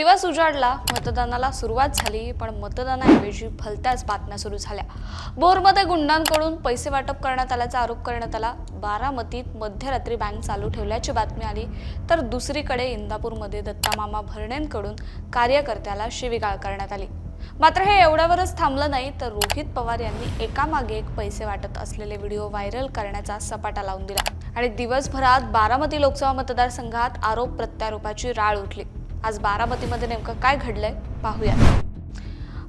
दिवस उजाडला मतदानाला सुरुवात झाली पण मतदानाऐवजी भलत्याच बातम्या सुरू झाल्या. बोरमध्ये गुंडांकडून पैसे वाटप करण्यात आल्याचा आरोप करण्यात आला. बारामतीत मध्यरात्री बँक चालू ठेवल्याची बातमी आली. तर दुसरीकडे इंदापूरमध्ये दत्तामामा भरणेंकडून कार्यकर्त्याला शिवीगाळ करण्यात आली. मात्र हे एवढ्यावरच थांबलं नाही तर रोहित पवार यांनी एकामागे एक पैसे वाटत असलेले व्हिडिओ व्हायरल करण्याचा सपाटा लावून दिला. आणि दिवसभरात बारामती लोकसभा मतदारसंघात आरोप प्रत्यारोपाची राळ उठली. आज बारामतीमध्ये नेमकं काय घडलंय पाहूया.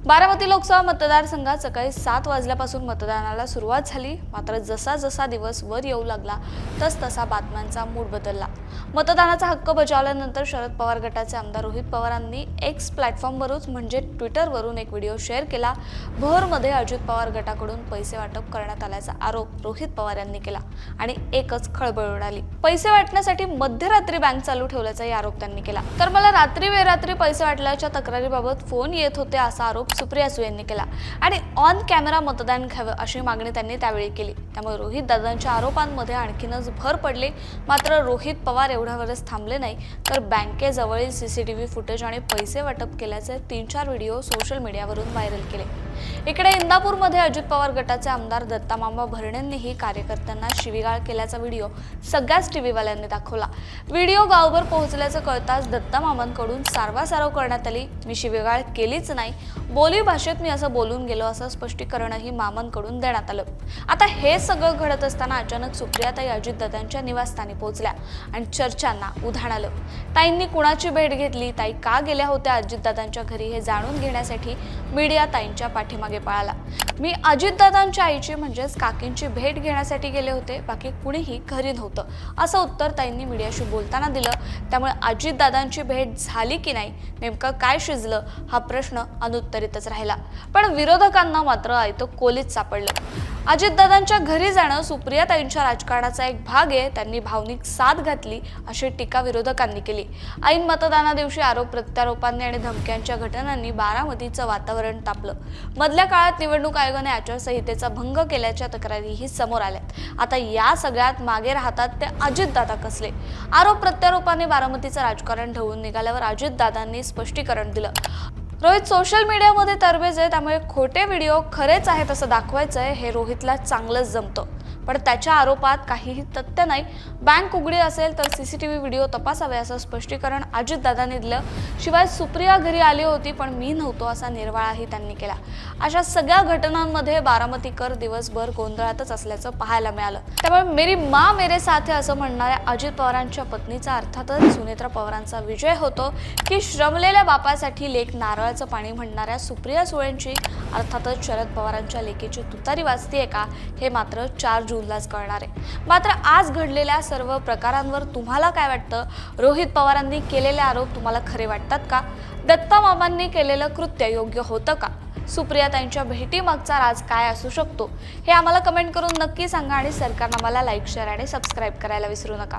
बारामती लोकसभा मतदारसंघात सकाळी सात वाजल्यापासून मतदानाला सुरुवात झाली. मात्र जसा जसा दिवस वर येऊ लागला तस तसा बातम्यांचा मूड बदलला. मतदानाचा हक्क बजावल्यानंतर शरद पवार गटाचे आमदार रोहित पवारांनी एक्स प्लॅटफॉर्मवरून म्हणजे ट्विटरवरून एक व्हिडिओ शेअर केला. भोरमध्ये अजित पवार गटाकडून पैसे वाटप करण्यात आल्याचा आरोप रोहित पवार यांनी केला आणि एकच खळबळ उडाली. पैसे वाटण्यासाठी मध्यरात्री बँक चालू ठेवल्याचाही आरोप त्यांनी केला. तर मला रात्री बेरात्री पैसे वाटल्याच्या तक्रारीबाबत फोन येत होते असा आरोप सुप्रिया सुयांनी यांनी केला. आणि ऑन कॅमेरा मतदान घ्यावं अशी मागणी त्यांनी त्यावेळी केली. त्यामुळे रोहित दादांच्या आरोपांमध्ये आणखीनच भर पडले. मात्र रोहित पवार एवढ्यावरच थांबले नाही. तर बँकेजवळील सीसीटीव्ही फुटेज आणि पैसे वाटप केल्याचे तीन चार व्हिडिओ सोशल मीडियावरून व्हायरल केले. इकडे इंदापूरमध्ये अजित पवार गटाचे आमदार दत्तामामा भरणेंनीही कार्यकर्त्यांना शिवीगाळ केल्याचा व्हिडिओ सगळ्याच टीव्हीवाल्यांनी दाखवला. व्हिडिओ गावभर पोहोचल्याचं कळताच दत्तामामांकडून सारवासारव करण्यात आली. मी शिवीगाळ केलीच नाही. बोली भाषेत मी असं बोलून गेलो असं स्पष्टीकरणही मामांकडून देण्यात आलं. आता हे सगळं घडत असताना अचानक सुप्रियाताई अजितदादांच्या निवासस्थानी पोहोचल्या आणि चर्चांना उधाण आलं. ताईंनी कुणाची भेट घेतली? ताई का गेल्या होत्या? अजितदादांच्या घरी हे जाणून घेण्यासाठी मीडिया ताईंच्या पाठीमागे पळाला. मी अजितदादांच्या आईची म्हणजेच काकींची भेट घेण्यासाठी गेले होते. बाकी कुणीही घरी नव्हतं. असं उत्तर ताईंनी मीडियाशी बोलताना दिलं. त्यामुळे अजितदादांची भेट झाली की नाही नेमकं काय शिजलं हा प्रश्न अनुत्तरितच राहिला. पण विरोधकांना मात्र आयतं कोलीच सापडलं. अजितदादांच्या घरी जाणं सुप्रियाताईंच्या राजकारणाचा एक भाग आहे. त्यांनी भावनिक साथ घातली अशी टीका विरोधकांनी केली. ऐन मतदाना दिवशी आरोप प्रत्यारोपांनी आणि धमक्यांच्या घटनांनी बारामतीचं वातावरण तापलं. मधल्या काळात निवडणूक आयोगाने आचारसंहितेचा भंग केल्याच्या तक्रारीही समोर आल्यात. आता या सगळ्यात मागे राहतात ते अजितदादा कसले? आरोप प्रत्यारोपाने बारामतीचं राजकारण ढवून निघाल्यावर अजितदादांनी स्पष्टीकरण दिलं. रोहित सोशल मीडियामध्ये तरबेज आहे त्यामुळे खोटे व्हिडिओ खरेच आहेत असं दाखवायचं आहे हे रोहितला चांगलंच जमतं. पण त्याच्या आरोपात काहीही तथ्य नाही. बँक उघडी असेल तर सीसीटीव्ही व्हिडिओ तपासावे असं स्पष्टीकरण अजितदादांनी दिलं. शिवाय सुप्रिया घरी आली होती पण मी नव्हतो असा निर्वाळाही त्यांनी केला. अशा सगळ्या घटनांमध्ये बारामतीकर दिवसभर गोंधळातच असल्याचं पाहायला मिळालं. त्यामुळे मेरी मा मेरे साथे असं म्हणणाऱ्या अजित पवारांच्या पत्नीचा अर्थातच सुनेत्रा पवारांचा विजय होतो की श्रमलेल्या बापासाठी लेख नारळाचं पाणी म्हणणाऱ्या सुप्रिया सुळेंची अर्थातच शरद पवारांच्या लेखीची तुतारी वाचतीये का? हे मात्र चार जूनलाच कळणार आहे. मात्र आज घडलेल्या सर्व प्रकारांवर तुम्हाला काय वाटतं? रोहित पवारांनी केलेले आरोप तुम्हाला खरे वाटतात का? दत्ता मामांनी केलेलं कृत्य योग्य होतं का? सुप्रिया त्यांच्या भेटीमागचा राज काय असू शकतो? हे आम्हाला कमेंट करून नक्की सांगा आणि सरकारनामाला लाईक शेअर आणि सबस्क्राईब करायला विसरू नका.